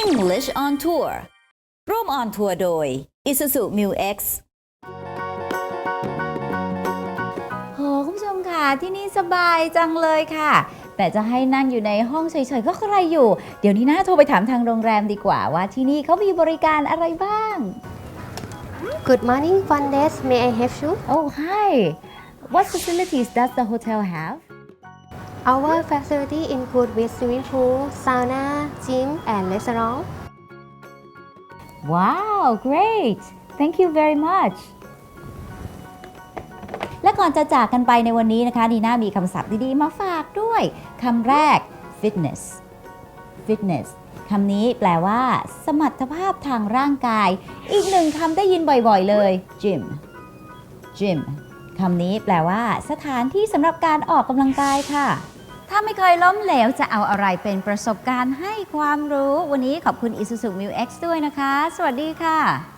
English on Tour ร่วมออนทัวร์โดย Isuzu Mu X โหคุณผู้ชมค่ะ ที่นี่สบายจังเลยค่ะ แต่จะให้นั่งอยู่ในห้องเฉยๆ ก็ใครอยู่ เดี๋ยวนี้น่าโทรไปถามทางโรงแรมดีกว่าว่าที่นี่เขามีบริการอะไรบ้าง Good morning, Fun Days. May I help you? Oh hi What facilities does the hotel have Our facility include with swimming pool, sauna, gym, and restaurant. Wow great Thank you very much และก่อนจะจากกันไปในวันนี้นะคะดีน่ามีคำศัพท์ดีๆ มาฝากด้วยคำแรก fitness fitness คำนี้แปลว่า สมรรถภาพทางร่างกาย อีกหนึ่งคำได้ยินบ่อยๆเลย gym gym คำนี้แปลว่า สถานที่สำหรับการออกกำลังกายค่ะ ถ้าไม่เคยล้มเหลวจะเอาอะไรเป็นประสบการณ์ให้ความรู้ วันนี้ขอบคุณ Isuzu Mu X ด้วยนะคะ สวัสดีค่ะ